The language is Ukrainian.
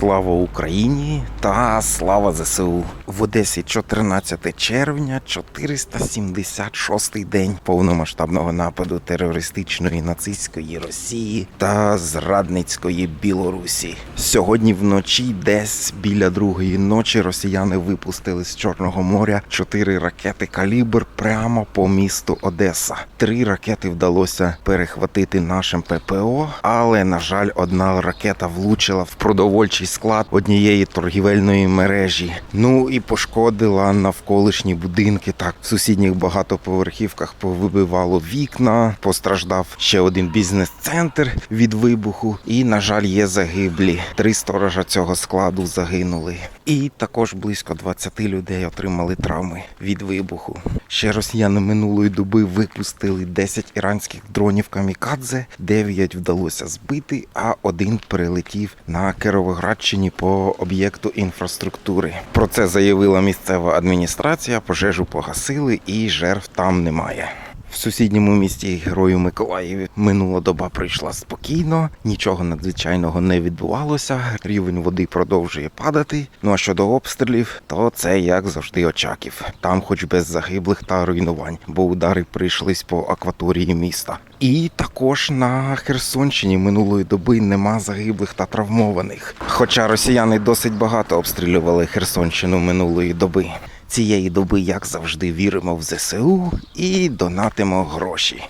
Слава Україні та слава ЗСУ в Одесі 14 червня, 476-й день повномасштабного нападу терористичної нацистської Росії та зрадницької Білорусі. Сьогодні вночі, десь біля другої ночі, росіяни випустили з Чорного моря чотири ракети калібр прямо по місту Одеса. Три ракети вдалося перехватити нашим ППО, але на жаль, одна ракета влучила в продовольчий склад однієї торгівельної мережі. Ну і пошкодила навколишні будинки. Так, в сусідніх багатоповерхівках повибивало вікна, постраждав ще один бізнес-центр від вибуху. І, на жаль, є загиблі. Три сторожа цього складу загинули. І також близько 20 людей отримали травми від вибуху. Ще росіяни минулої доби випустили 10 іранських дронів камікадзе, 9 вдалося збити, а один перелетів на Кировоградщині по об'єкту інфраструктури. Про це заявила місцева адміністрація. Пожежу погасили і жертв там немає. В сусідньому місті Герою Миколаєві минула доба пройшла спокійно, нічого надзвичайного не відбувалося. Рівень води продовжує падати. Ну а щодо обстрілів, то це як завжди очаків. Там, хоч без загиблих та руйнувань, бо удари прийшлись по акваторії міста. І також на Херсонщині минулої доби нема загиблих та травмованих. Хоча росіяни досить багато обстрілювали Херсонщину минулої доби. Цієї доби, як завжди, віримо в ЗСУ і донатимо гроші.